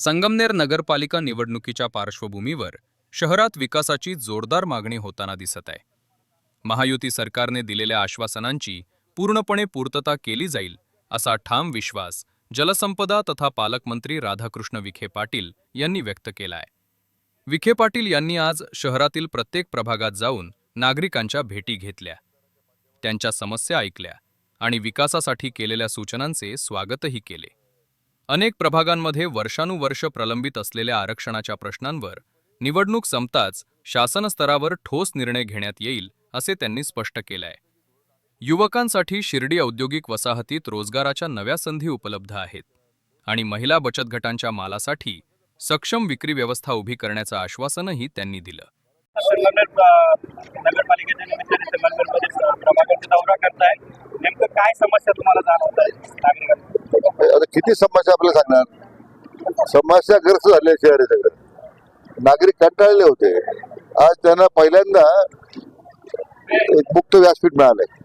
संगमनेर नगरपालिका निवडणुकीच्या पार्श्वभूमीवर शहरात विकासाची जोरदार मागणी होताना दिसत आहे. महायुती सरकारने दिलेल्या आश्वासनांची पूर्णपणे पूर्तता केली जाईल असा ठाम विश्वास जलसंपदा तथा पालकमंत्री राधाकृष्ण विखे पाटील यांनी व्यक्त केला आहे विखे पाटील यांनी आज शहरातील प्रत्येक प्रभागात जाऊन नागरिकांच्या भेटी घेतल्या. त्यांच्या समस्या ऐकल्या आणि विकासासाठी केलेल्या सूचनांचे स्वागतही केले. अनेक प्रभागांमध्ये वर्षानुवर्ष प्रलंबित असलेल्या आरक्षणाच्या प्रश्नांवर निवडणूक संपताच शासन स्तरावर ठोस निर्णय घेण्यात येईल असे त्यांनी स्पष्ट केलंय. युवकांसाठी शिर्डी औद्योगिक वसाहतीत रोजगाराच्या नव्या संधी उपलब्ध आहेत आणि महिला बचत गटांच्या मालासाठी सक्षम विक्री व्यवस्था उभी करण्याचं आश्वासनही त्यांनी दिलं संगमनेर अ, नगरपालिकेच्या निमित्ताने संगमनेरमध्ये स- प्रभागाचा दौरा करताय नेमकं काय समस्या तुम्हाला जाणवत आहे नागरिकांना आता किती समस्या आपल्याला सांगणार? समस्याग्रस्त झाले शहर आहे सगळं. नागरिक कंटाळले होते. आज त्यांना पहिल्यांदा एक मुक्त व्यासपीठ मिळालंय.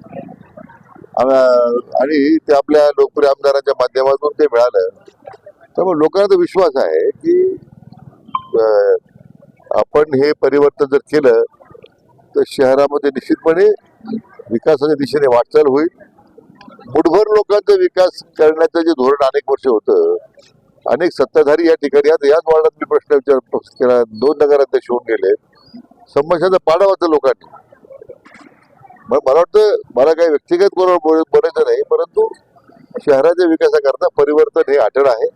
आणि ते आपल्या लोकप्रिय आमदारांच्या माध्यमातून ते मिळालं. त्यामुळे लोकांना तर विश्वास आहे की आपण हे परिवर्तन जर केलं तर शहरामध्ये निश्चितपणे विकासाच्या दिशेने वाटचाल होईल. मुठभर लोकांचा विकास करण्याचं जे धोरण अनेक वर्ष होतं अनेक सत्ताधारी या ठिकाणी आज याच वार्डात मी प्रश्न विचार केला. दोन नगराध्यक्ष होऊन गेले. समस्याचा पाडा वाजता लोकांनी. मग मला वाटतं मला काही व्यक्तिगत बरोबर बोलायचं नाही परंतु शहराच्या विकासाकरता परिवर्तन हे अटळ आहे.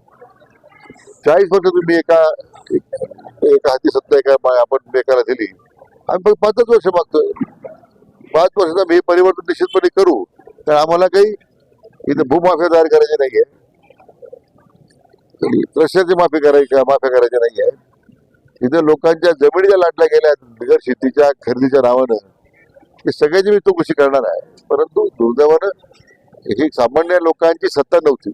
चाळीस वर्ष तुम्ही एका एका हाती सत्ता एका आपण एकाला दिली. आम्ही फक्त पाचच वर्ष मागतोय. पाच वर्षात आम्ही हे परिवर्तन निश्चितपणे करू. तर आम्हाला काही इथे भूमाफिया तयार करायची नाहीये. रस्त्याची माफी करायची माफी करायची नाहीये. इथे लोकांच्या जमिनीच्या लाटल्या गेल्या बिगर शेतीच्या खरेदीच्या नावानं. हे सगळ्याची मी चौकशी करणार आहे. परंतु दुर्दैवानं ही सामान्य लोकांची सत्ता नव्हती.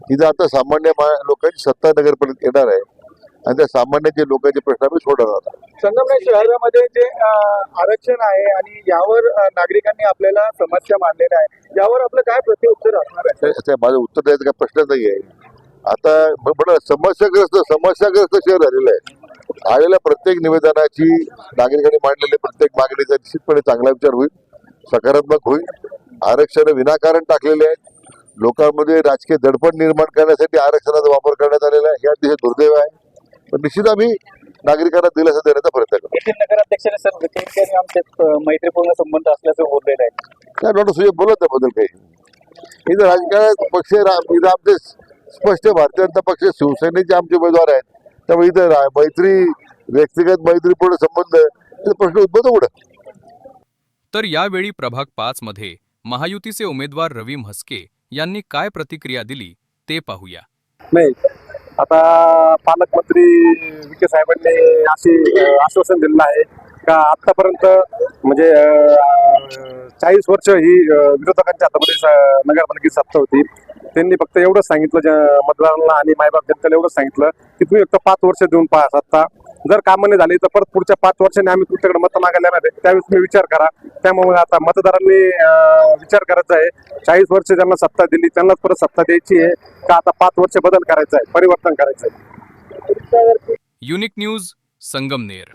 तिथं आता सामान्य मा- लोकांची सत्ता नगरपर्यंत येणार आहे. आणि त्या सामान्याचे लोकांचे प्रश्न आम्ही सोडवणार आहोत. संगमनेर शहरामध्ये जे आरक्षण आहे आणि यावर नागरिकांनी आपल्याला समस्या मांडलेल्या आहे यावर आपलं काय प्रत्युत्तर असणार आहे? माझं उत्तर द्यायचं काही प्रश्न नाही आहे आता म्हणा समस्याग्रस्त समस्याग्रस्त शहर झालेलं आहे. आलेल्या प्रत्येक निवेदनाची नागरिकांनी मांडलेल्या प्रत्येक मागणीचा निश्चितपणे चांगला विचार होईल सकारात्मक होईल. आरक्षण विनाकारण टाकलेले आहेत. लोकांमध्ये राजकीय दडपण निर्माण करण्यासाठी आरक्षणाचा वापर करण्यात आलेला आहे. हे अतिशय दुर्दैव आहे. पण निश्चित आम्ही नागरिकांना दिलासा देण्याचा प्रयत्न करू येथील नगराध्यक्षाने सर आमचे अ, मैत्रीपूर्ण संबंध असल्याचं बोललेलं आहे. काय डॉक्टर सुजय बोलत त्याबद्दल काही. इथं राजकारणात पक्ष रा- इथं आमचे स्पष्ट भारतीय जनता पक्ष शिवसेनेचे आमचे उमेदवार आहेत. त्यामुळे इथं रा- मैत्री व्यक्तिगत मैत्रीपूर्ण संबंध प्रश्न उद्भवतो कुठं? तर यावेळी प्रभाग पाच मध्ये महायुतीचे उमेदवार रवी म्हस्के यांनी काय प्रतिक्रिया दिली ते पाहूया. नाही आता पालकमंत्री विखे साहेबांनी असे आश्वासन दिलेलं आहे का आतापर्यंत म्हणजे चाळीस वर्ष ही विरोधकांच्या हातामध्ये नगरपालिकेची सत्ता होती. त्यांनी फक्त एवढंच सांगितलं मतदारांना आणि मायबाप जनतेला एवढंच सांगितलं की तुम्ही फक्त पाच वर्ष देऊन पहा सत्ता. जर कामाने नाही झाली तर परत पुढच्या पाच वर्षांनी आम्ही तुमच्याकडे मत मागायला येणार आहे. त्यावेळेस तुम्ही विचार करा. त्यामुळे आता मतदारांनी विचार करायचा आहे. चाळीस वर्ष ज्यांना सत्ता दिली त्यांनाच परत सत्ता द्यायची आहे. का आता पाच वर्ष बदल करायचा आहे परिवर्तन करायचं आहे? Unique news Sangamner.